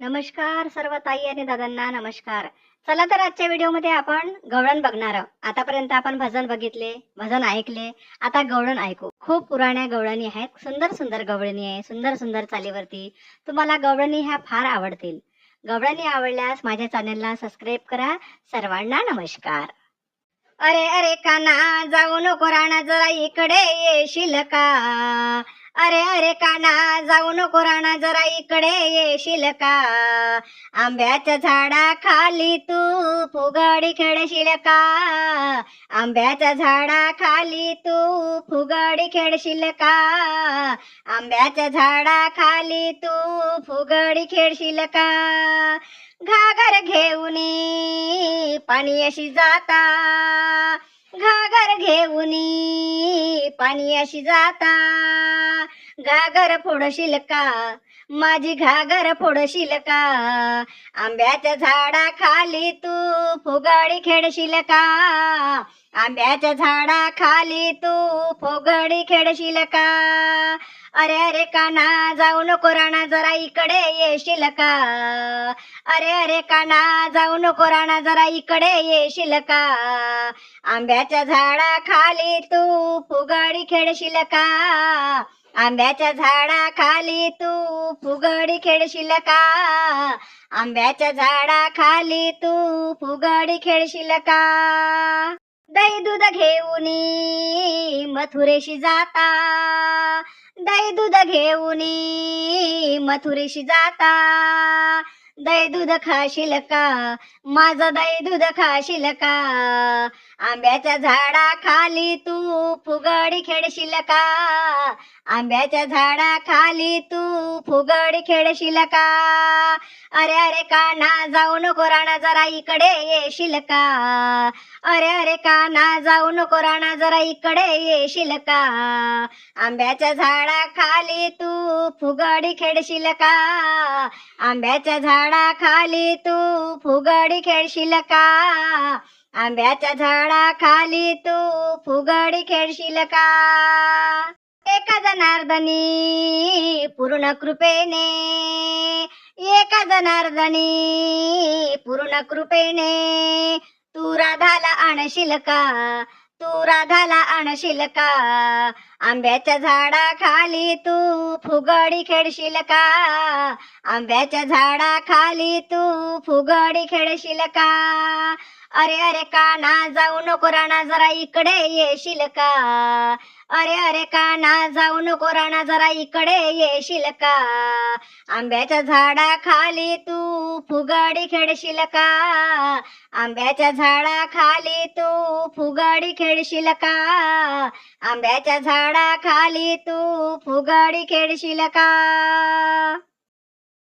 नमस्कार सर्व ताई आणि दादांना नमस्कार. चला तर आजच्या व्हिडिओमध्ये आपण गवळण बघणार आहोत. आतापर्यंत आपण भजन बघितले भजन ऐकले आता गवळण ऐकू. खूप पुराण्या गवळणी आहेत सुंदर सुंदर गवळणी आहे सुंदर सुंदर चालीवरती. तुम्हाला गवळणी ह्या फार आवडतील. गवळणी आवडल्यास माझ्या चॅनेलला सबस्क्राईब करा. सर्वांना नमस्कार. अरे अरे काना जाऊ नको राणा जरा इकडे येशील का? अरे अरे काना जाऊ नको राणा जरा इकडे येशील का? आंब्याच्या झाडा खाली तू फुगडी खेळशील का? आंब्याच्या झाडा खाली तू फुगडी खेळशील का? आंब्याच्या झाडा खाली तू फुगडी खेळशील का? घागर घेऊन पाणी अशी जाता. घागर घेऊन पाणी अशी जाता. घागर फोडशील का? माझी घागर फोडशील का? आंब्याच्या झाडा खाली तू फुगाडी खेळशील का? आंब्याच्या झाडा खाली तू फुगडी खेळशील का? अरे अरे काना जाऊ नको राणा जरा इकडे येशील का? अरे अरे काना जाऊ नको राणा जरा इकडे येशील का? आंब्याच्या झाडा खाली तू फुगडी खेळशील का? आंब्याच्या झाडा खाली तू फुगडी खेळशील का? आंब्याच्या झाडा खाली तू फुगडी खेळशील का? दही दूध घेऊन मथुरेशी जाता. दही दूध घेऊन मथुरेशी जाता. दही दूध खाशील का? माझं दही दूध खाशील का? आंब्याच्या झाडा खाली तू फुगडी खेळशील का? आंब्याच्या झाडा खाली तू फुगडी खेळशील का? अरे अरे काना जाऊ नको राणा जरा इकडे येशील का? अरे अरे काना जाऊ नको राणा जरा इकडे येशील का? आंब्याच्या झाडा खाली तू फुगडी खेळशील का? आंब्याच्या झाडा खाली तू फुगडी खेळशील का? आंब्याच्या झाडा खाली तू फुगडी खेळशील का? एका जनार्दनी पूर्ण कृपेने एका जनार्दनी पूर्ण कृपेने तू राधाला आणशील का? तू राधाला आणशील का? आंब्याच्या झाडा खाली तू फुगडी खेळशील का? आंब्याच्या झाडा खाली तू फुगडी खेळशील का? अरे अरे काना जाऊ नको राणा जरा इकडे येशील का? अरे अरे काना जाऊ नको राणा जरा इकडे येशील का? आंब्याच्या झाडा खाली तू फुगडी खेळशील का? आंब्याच्या झाडा खाली तू फुगडी खेळशील का? आंब्याच्या झाडा खाली तू फुगडी खेळशील का?